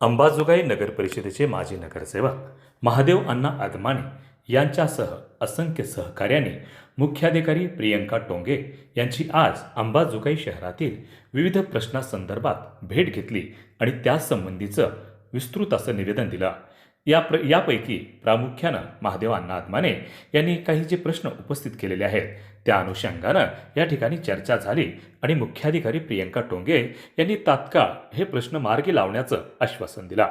अंबाजोगाई नगर परिषदेचे माजी नगरसेवक महादेव अण्णा अदमाने यांच्यासह असंख्य सहकार्यांनी मुख्याधिकारी प्रियंका टोंगे यांची आज अंबाजोगाई शहरातील विविध प्रश्नासंदर्भात भेट घेतली आणि त्यासंबंधीचं विस्तृत असं निवेदन दिलं. या प्र यापैकी प्रामुख्यानं महादेव अण्णा आत्माने यांनी काही जे प्रश्न उपस्थित केलेले आहेत त्या अनुषंगानं या ठिकाणी चर्चा झाली आणि मुख्याधिकारी प्रियंका टोंगे यांनी तात्काळ हे प्रश्न मार्गी लावण्याचं आश्वासन दिला.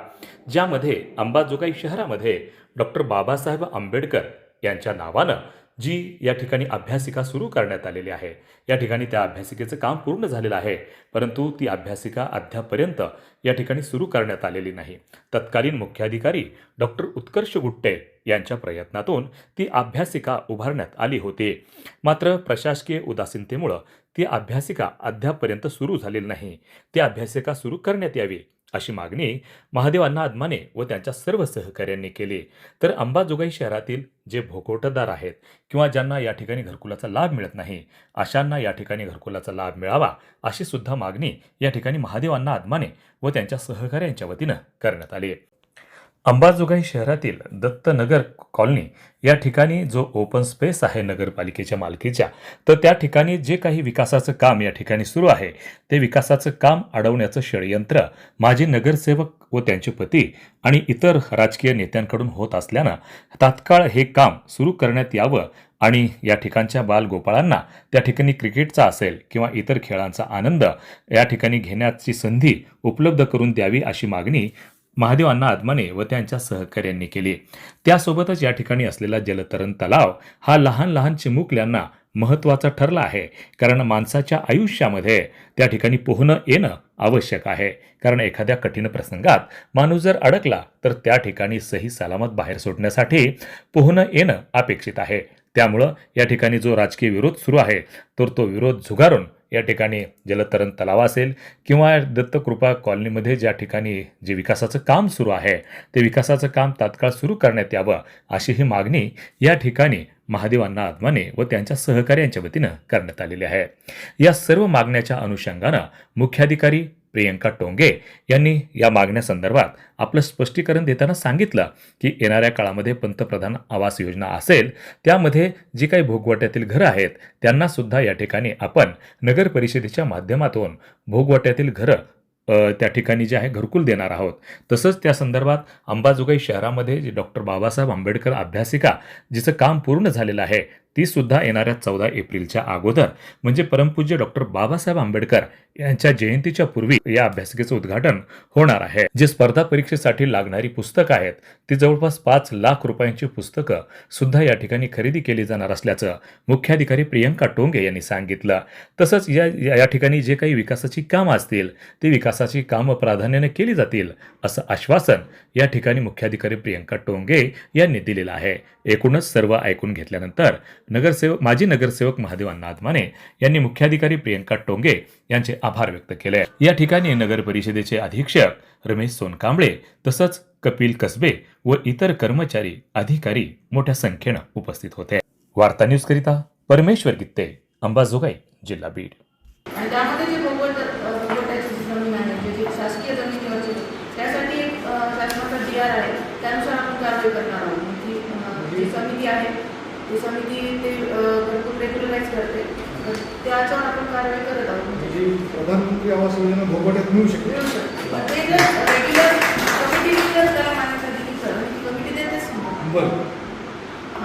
ज्यामध्ये अंबाजोगाई शहरामध्ये डॉक्टर बाबासाहेब आंबेडकर यांच्या नावानं जी या ठिकाणी अभ्यासिका सुरू करण्यात आलेली आहे. या ठिकाणी त्या अभ्यासिकेचं काम पूर्ण झालेलं आहे परंतु ती अभ्यासिका अद्यापर्यंत या ठिकाणी सुरू करण्यात आलेली नाही. तत्कालीन मुख्याधिकारी डॉक्टर उत्कर्ष गुट्टे यांच्या प्रयत्नातून ती अभ्यासिका उभारण्यात आली होती. मात्र प्रशासकीय उदासीनतेमुळं ती अभ्यासिका अद्यापर्यंत सुरू झालेली नाही. ती अभ्यासिका सुरू करण्यात यावी अशी मागणी महादेव अण्णा व त्यांच्या सर्व सहकाऱ्यांनी केली. तर अंबाजोगाई शहरातील जे भोगवटदार आहेत किंवा ज्यांना या ठिकाणी घरकुलाचा लाभ मिळत नाही अशांना या ठिकाणी घरकुलाचा लाभ मिळावा अशी सुद्धा मागणी या ठिकाणी महादेव अण्णा व त्यांच्या सहकाऱ्यांच्या वतीनं करण्यात आली अंबाजोगाई शहरातील दत्तनगर कॉलनी या ठिकाणी जो ओपन स्पेस आहे नगरपालिकेच्या मालकीच्या तर त्या ठिकाणी जे काही विकासाचं काम या ठिकाणी सुरू आहे ते विकासाचं काम अडवण्याचं षडयंत्र माजी नगरसेवक व त्यांचे पती आणि इतर राजकीय नेत्यांकडून होत असल्यानं तात्काळ हे काम सुरू करण्यात यावं आणि या ठिकाणच्या बालगोपाळांना त्या ठिकाणी क्रिकेटचा असेल किंवा इतर खेळांचा आनंद या ठिकाणी घेण्याची संधी उपलब्ध करून द्यावी अशी मागणी महादेवांना अण्णा आदमाने व त्यांच्या सहकार्यांनी केली. त्यासोबतच या ठिकाणी असलेला जलतरण तलाव हा लहान लहान चिमुकल्यांना महत्त्वाचा ठरला आहे. कारण माणसाच्या आयुष्यामध्ये त्या ठिकाणी पोहणं येणं आवश्यक आहे. कारण एखाद्या कठीण प्रसंगात माणूस जर अडकला तर त्या ठिकाणी सही सलामत बाहेर सोडण्यासाठी पोहणं येणं अपेक्षित आहे. त्यामुळं या ठिकाणी जो राजकीय विरोध सुरू आहे तर तो विरोध झुगारून या ठिकाणी जलतरण तलाव असेल किंवा दत्तकृपा कॉलनीमध्ये ज्या ठिकाणी जे विकासाचं काम सुरू आहे ते विकासाचं काम तात्काळ सुरू करण्यात यावं अशी ही मागणी या ठिकाणी महादेवांना अण्णा आत्माने व त्यांच्या सहकार्यांच्या वतीनं करण्यात आलेली आहे. या सर्व मागण्याच्या अनुषंगानं मुख्याधिकारी प्रियंका टोंगे यांनी या मागण्यासंदर्भात आपलं स्पष्टीकरण देताना सांगितलं की येणाऱ्या काळामध्ये पंतप्रधान आवास योजना असेल त्यामध्ये जी काही भोगवट्यातील घरं आहेत त्यांना सुद्धा या ठिकाणी आपण नगर परिषदेच्या माध्यमातून भोगवट्यातील घरं त्या ठिकाणी जे आहे घरकुल देणार आहोत. तसंच त्या संदर्भात अंबाजोगाई शहरामध्ये जे डॉक्टर बाबासाहेब आंबेडकर अभ्यासिका जिचं काम पूर्ण झालेलं आहे ती सुद्धा येणाऱ्या चौदा एप्रिलच्या अगोदर. म्हणजे परमपूज्य डॉक्टर बाबासाहेब आंबेडकर यांच्या जयंतीच्या पूर्वी या अभ्यासिकेचं उद्घाटन होणार आहे. जे स्पर्धा परीक्षेसाठी लागणारी पुस्तकं आहेत ती जवळपास पाच लाख रुपयांची पुस्तकं सुद्धा या ठिकाणी खरेदी केली जाणार असल्याचं मुख्याधिकारी प्रियंका टोंगे यांनी सांगितलं. तसंच या या या ठिकाणी जे काही विकासाची कामं असतील ती विकासाची कामं प्राधान्याने केली जातील असं आश्वासन या ठिकाणी मुख्याधिकारी प्रियंका टोंगे यांनी दिलेलं आहे. एकूणच सर्व ऐकून घेतल्यानंतर नगरसेवक माजी नगरसेवक महादेव अण्णा यांनी मुख्याधिकारी प्रियंका टोंगे यांचे आभार व्यक्त केले. या ठिकाणी नगर परिषदेचे अधीक्षक रमेश सोनकांबळे तसंच कपिल कसबे व इतर कर्मचारी अधिकारी मोठ्या संख्येनं उपस्थित होते. वार्ता न्यूज करिता परमेश्वर गित्ते अंबाजोगाई जिल्हा बीड. त्यासाठी एक शासनाचा डी आर आहे त्यानुसार आपण कारवाई करणार आहोत. जी समिती आहे ती समिती ते घरकुल रेग्युलराईज करते. तर त्याच्यावर आपण कारवाई करत आहोत. म्हणजे प्रधानमंत्री आवास योजना भोगवट्यात मिळू शकते. मिळू शकते. पण ते जर रेग्युलर कमिटी जर त्याला मान्यता दिली तर ती कमिटी देतेच. बरं.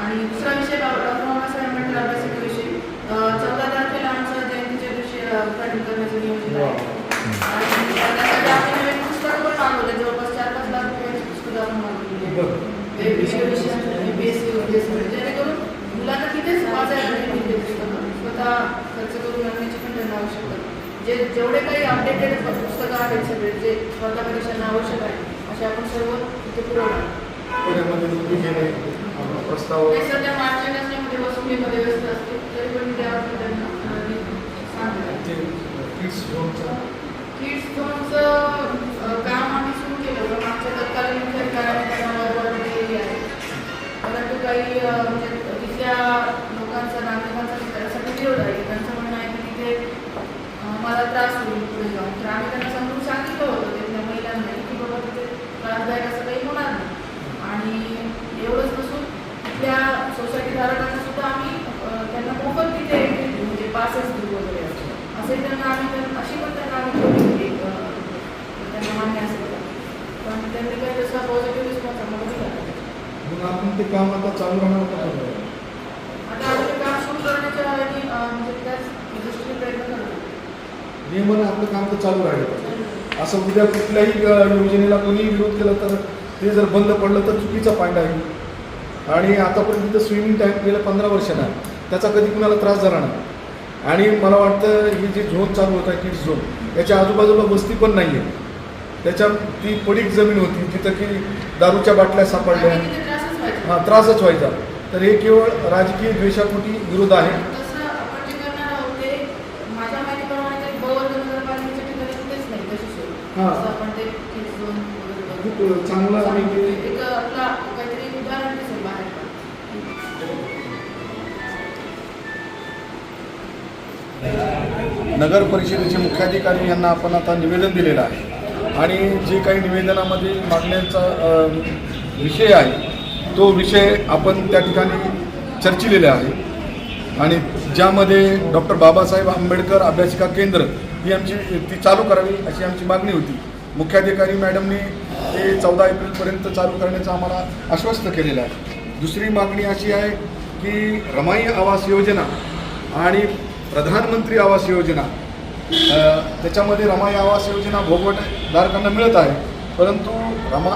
आणि दुसरा विषय डॉक्टर बाबासाहेब आंबेडकर अभ्यासिकेविषयी अ, चौदा तारखेला आमचं जयंतीच्या दिवशी उद्घाटन करण्याचं नियोजन आहे. आणि त्यासाठी आपण नवीन पुस्तकं पण मागवले. जवळपास चार पाच लाख रुपयाची पुस्तकं आपण वेगवेगळ्या विषयांची आवश्यकता नाही. जे जेवढे काही अपडेटेड पुस्तकं आहेत सगळे जे स्पर्धा परीक्षांना आवश्यक आहे असे आपण सर्व तिथे पुरवणार. प्रस्ताव ते सध्या मार्च महिन्यामध्ये वसुलीमध्ये व्यस्त असते तरी पण त्या आपण त्यांना किड्स झोनचा काम आम्ही सुरू केलं मागच्या तत्कालीन मुख्याधिकाऱ्याने त्यांना ऑर्डर दिलेली आहे. परंतु काही म्हणजे तिथल्या लोकांचा नागरिकांचा त्यासाठी विरोध आहे त्यांचं म्हणणं आहे की तिथे अ, मला त्रास होईल पुढे जाऊन तर आम्ही त्यांना समजून सांगितलं होतं तिथल्या महिलांना की बाबा तिथे त्रासदायक असं काही होणार नाही आणि एवढंच नसून तिथल्या सोसायटी धारकांना सुद्धा आम्ही अं, त्यांना मोफत तिथे entry देऊ, म्हणजे पासेस देऊ वगैरे असं असे त्यांना आम्ही त्यांना अशी पण त्यांना आम्ही ठेवली होती एक, अं, त्यांना मान्य असेल तर. पण त्यांनी काही तसा पॉझिटिव्ह रिस्पॉन्स आम्हाला दिला नाही. म्हणून आपण ते काम आता चालू राहणार म्हणजे नियमानं आपलं काम तर चालू राहिलं. असं उद्या कुठल्याही योजनेला कोणी विरोध केला तर ते जर बंद पडलं तर चुकीचा पॉईंट आहे. आणि आतापर्यंत तिथं स्विमिंग टँक गेल्या पंधरा वर्षांना. त्याचा कधी कुणाला त्रास झाला नाही. आणि मला वाटतं ही जी झोन चालू होता किड्स झोन याच्या आजूबाजूला वस्ती पण नाही आहे त्याच्या ती पडीक जमीन होती जिथं की दारूच्या बाटल्या सापडल्या. तिथे त्रासच व्हायचा तर हे केवळ राजकीय द्वेषापोटी विरोध आहे हां. खूप चांगलं आणि. नगर परिषदेचे मुख्याधिकारी यांना आपण आता निवेदन दिलेलं आहे आणि जे काही निवेदनामध्ये मागण्यांचा विषय आहे तो विषय आपण त्या ठिकाणी चर्चिलेला आहे. आणि ज्यामध्ये डॉक्टर बाबासाहेब आंबेडकर अभ्यासिका केंद्र ही आमची ती चालू करावी अशी आमची मागणी होती. मुख्याधिकारी मॅडमनी ते चौदा एप्रिलपर्यंत चालू करण्याचं आम्हाला आश्वस्त केलेलं आहे. दुसरी मागणी अशी आहे की रमाई आवास योजना आणि प्रधानमंत्री आवास योजना त्याच्यामध्ये रमाई आवास योजना भोगवटधारकांना मिळत आहे. परंतु रमा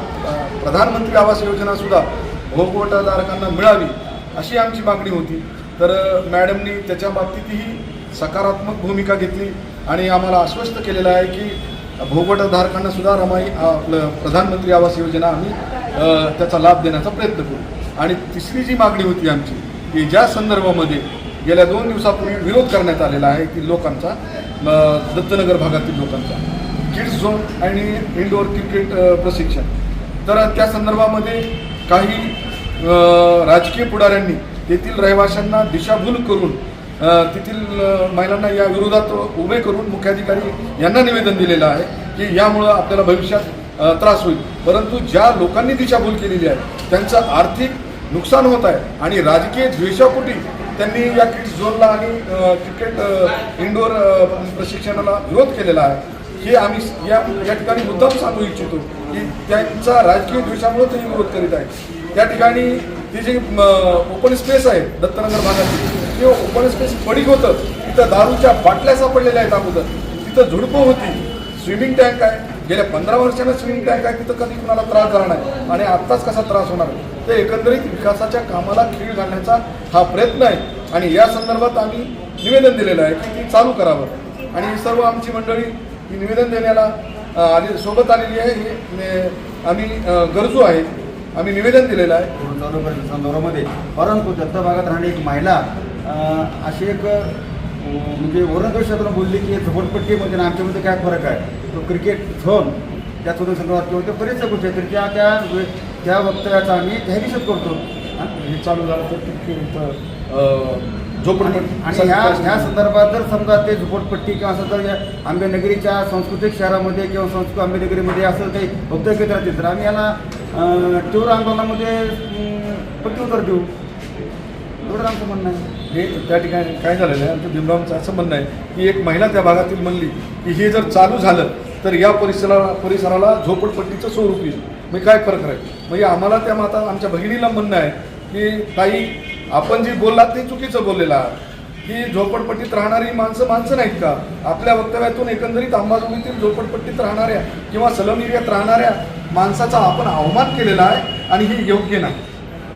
प्रधानमंत्री आवास योजनासुद्धा भोगवटधारकांना मिळावी अशी आमची मागणी होती. तर मॅडमनी त्याच्या बाबतीतही सकारात्मक भूमिका घेतली आणि आम्हाला आश्वस्त केलेलं आहे की भोगवटधारकांना सुद्धा रमाई आपलं प्रधानमंत्री आवास योजना आम्ही त्याचा लाभ देण्याचा प्रयत्न करू. आणि तिसरी जी मागणी होती आमची की ज्या संदर्भामध्ये गेल्या दोन दिवसापूर्वी विरोध करण्यात आलेला आहे की लोकांचा दत्तनगर भागातील लोकांचा किड्स झोन आणि इंडोर क्रिकेट प्रशिक्षण. तर त्या संदर्भामध्ये काही राजकीय पुढाऱ्यांनी तेथील रहिवाशांना दिशाभूल करून तेथील महिलांना या विरोधात उभे करून मुख्याधिकारी यांना निवेदन दिलेलं आहे की यामुळं आपल्याला भविष्यात त्रास होईल. परंतु ज्या लोकांनी दिशाभूल केलेली आहे त्यांचं आर्थिक नुकसान होत आहे आणि राजकीय द्वेषापोटी त्यांनी या किड्स झोनला आणि क्रिकेट अ, इंडोर प्रशिक्षणाला विरोध केलेला आहे. हे आम्ही या या ठिकाणी मुद्दाम सांगू इच्छितो की त्यांचा राजकीय द्वेषामुळे ते विरोध करीत आहे त्या ठिकाणी ती जी ओपन स्पेस आहे दत्तनगर भागातील ते ओपन स्पेस पडीक होतं. तिथं दारूच्या बाटल्या सापडलेल्या आहेत अगोदर. तिथं झुडपं होती. स्विमिंग टँक आहे. गेल्या पंधरा वर्षानं स्विमिंग टँक आहे. तिथं कधी कुणाला त्रास झाला नाही. आणि आत्ताच कसा त्रास होणार ते एकंदरीत विकासाच्या कामाला खीळ घालण्याचा हा प्रयत्न आहे. आणि या संदर्भात आम्ही निवेदन दिलेलं आहे की ती चालू करावं. आणि सर्व आमची मंडळी ही निवेदन देण्याला आले सोबत आलेली आहे. हे आम्ही गरजू आहे. आम्ही निवेदन दिलेलं आहे. करायचं संदर्भामध्ये परंतु दत्त भागात राहणारी एक महिला अशी एक म्हणजे वरणदोषातून बोलली की झोपडपट्टीमध्ये आणि आमच्यामध्ये काय फरक आहे? तो क्रिकेट झोन त्या चौदा संदर्भात किंवा त्या बरेचशा गोष्टी आहेत. तर त्या त्या वे- त्या वक्तव्याचा आम्ही जाहीर करतो. हा? हे चालू झालं तर आणि झोपडपट्टी आणि ह्या ह्या संदर्भात जर समजा ते झोपडपट्टी किंवा असं जर या आंबेनगरीच्या सांस्कृतिक शहरामध्ये किंवा संस्कृत आंबेनगरीमध्ये असं काही वक्तव्य राहतील तर आम्ही याला तीव्र आंदोलनामध्ये प्रत्युत्तर देऊ. एवढं आमचं म्हणणं आहे. हे त्या ठिकाणी काय झालेलं आहे आमच्या भीमरावांचं असं म्हणणं आहे की एक महिला त्या भागातील म्हणली की हे जर चालू झालं तर या परिसराला परिसराला झोपडपट्टीचं स्वरूप येईल. मग काय फरक राहील? म्हणजे आम्हाला त्या माता आमच्या बहिणीला म्हणणं आहे की ताई आपण जे बोललात ते चुकीचं बोललेलं आहात. की झोपडपट्टीत राहणारी माणसं माणसं नाहीत का? आपल्या वक्तव्यातून एकंदरीत अंबाजोगीतील झोपडपट्टीत राहणाऱ्या किंवा सलम एरियात राहणाऱ्या माणसाचा आपण अवमान केलेला आहे आणि हे योग्य नाही.